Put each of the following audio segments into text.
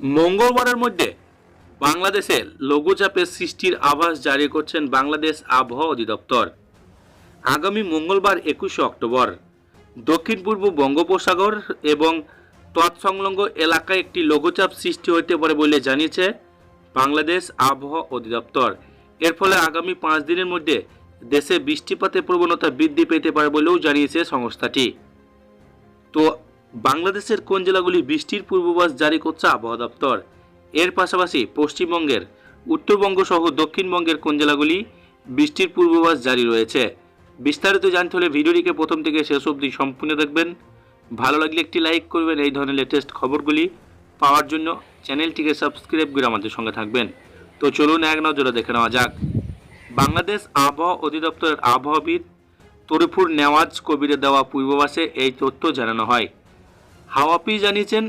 মঙ্গলবারের মধ্যে বাংলাদেশে লঘুচাপের সৃষ্টির আভাস জারি করছেন বাংলাদেশ আবহাওয়া অধিদপ্তর। আগামী মঙ্গলবার একুশে অক্টোবর দক্ষিণ পূর্ব বঙ্গোপসাগর এবং তৎসংলগ্ন এলাকায় একটি লঘুচাপ সৃষ্টি হতে পারে বলে জানিয়েছে বাংলাদেশ আবহাওয়া অধিদপ্তর। এর ফলে আগামী পাঁচ দিনের মধ্যে দেশে বৃষ্টিপাতের প্রবণতা বৃদ্ধি পেতে পারে বলেও জানিয়েছে সংস্থাটি। তো বাংলাদেশের কোন জেলাগুলি বৃষ্টির পূর্বাভাস জারি করছে আবহাওয়া দপ্তর? এর পাশাপাশি পশ্চিমবঙ্গের উত্তরবঙ্গ সহ দক্ষিণবঙ্গের কোন জেলাগুলি বৃষ্টির পূর্বাভাস জারি রয়েছে? বিস্তারিত জানতে হলে ভিডিওটিকে প্রথম থেকে শেষ অবধি সম্পূর্ণ দেখবেন। ভালো লাগলে একটি লাইক করবেন, এই ধরনের লেটেস্ট খবরগুলি পাওয়ার জন্য চ্যানেলটিকে সাবস্ক্রাইব করে আমাদের সঙ্গে থাকবেন। তো চলুন এক নজরে দেখে নেওয়া যাক। বাংলাদেশ আবহাওয়া অধিদপ্তরের আবহাওয়াবিদ তরিফুর নেওয়াজ কবিরে দেওয়া পূর্বাভাসে এই তথ্য জানানো হয়। হাওয়াপি জানিয়েছেন,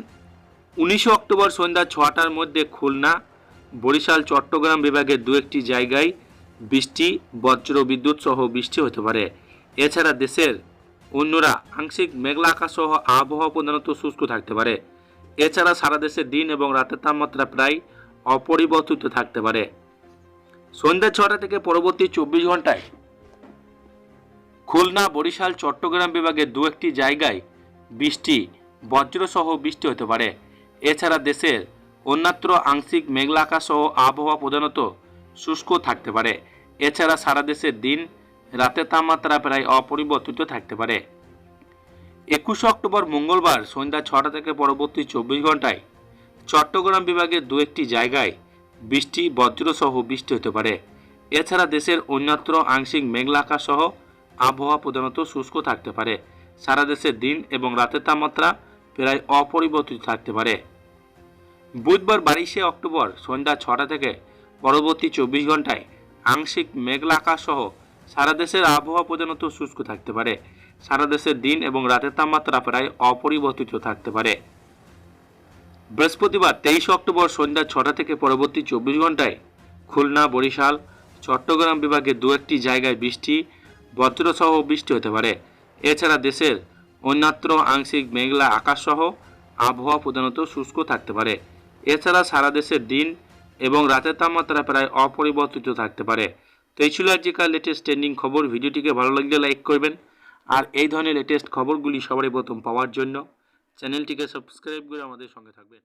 উনিশে অক্টোবর সন্ধ্যা ছটার মধ্যে খুলনা, বরিশাল, চট্টগ্রাম বিভাগের দু একটি জায়গায় বৃষ্টি, বজ্র, বিদ্যুৎ সহ বৃষ্টি হতে পারে। এছাড়া দেশের অন্যরা আংশিক মেঘলা আকাশ সহ আবহাওয়া প্রধানত শুষ্ক থাকতে পারে। এছাড়া সারা দেশে দিন এবং রাতের তাপমাত্রা প্রায় অপরিবর্তিত থাকতে পারে। সন্ধ্যা ছটা থেকে পরবর্তী চব্বিশ ঘন্টায় খুলনা, বরিশাল, চট্টগ্রাম বিভাগের দু একটি জায়গায় বৃষ্টি বজ্রসহ বৃষ্টি হতে পারে। এছাড়া দেশের অন্যত্র আংশিক মেঘলা সহ আবহাওয়া প্রধানত শুষ্ক থাকতে পারে। এছাড়া সারা দেশের দিন রাতের তাপমাত্রা প্রায় অপরিবর্তিত থাকতে পারে। একুশে অক্টোবর মঙ্গলবার সন্ধ্যা ছটা থেকে পরবর্তী চব্বিশ ঘন্টায় চট্টগ্রাম বিভাগের দু একটি জায়গায় বৃষ্টি, বজ্রসহ বৃষ্টি হতে পারে। এছাড়া দেশের অন্যত্র আংশিক মেঘলা আবহাওয়া প্রধানত শুষ্ক থাকতে পারে। সারা দেশের দিন এবং রাতের তাপমাত্রা প্রায় অপরিবর্তিত থাকতে পারে। বুধবার বাইশে অক্টোবর সন্ধ্যা ছটা থেকে পরবর্তী চব্বিশ ঘন্টায় আংশিক মেঘলা আকাশ সহ সারা দেশের আবহাওয়া প্রধানত শুষ্ক থাকতে পারে। সারা দেশের দিন এবং রাতের তাপমাত্রা প্রায় অপরিবর্তিত থাকতে পারে। বৃহস্পতিবার তেইশে অক্টোবর সন্ধ্যা ছটা থেকে পরবর্তী চব্বিশ ঘন্টায় খুলনা, বরিশাল, চট্টগ্রাম বিভাগে দু একটি জায়গায় বৃষ্টি, বজ্রসহ বৃষ্টি হতে পারে। এছাড়া দেশের অন্যত্র আংশিক মেঘলা আকাশসহ আবহাওয়া প্রধানত শুষ্ক থাকতে পারে। এছাড়া সারা দেশের দিন এবং রাতের তাপমাত্রা প্রায় অপরিবর্তিত থাকতে পারে। তো এই ছিল আজকের লেটেস্ট ট্রেন্ডিং খবর। ভিডিওটিকে ভালো লাগলে লাইক করবেন। আর এই ধরনের লেটেস্ট খবরগুলি সবারই প্রথম পাওয়ার জন্য চ্যানেলটিকে সাবস্ক্রাইব করে আমাদের সঙ্গে থাকবেন।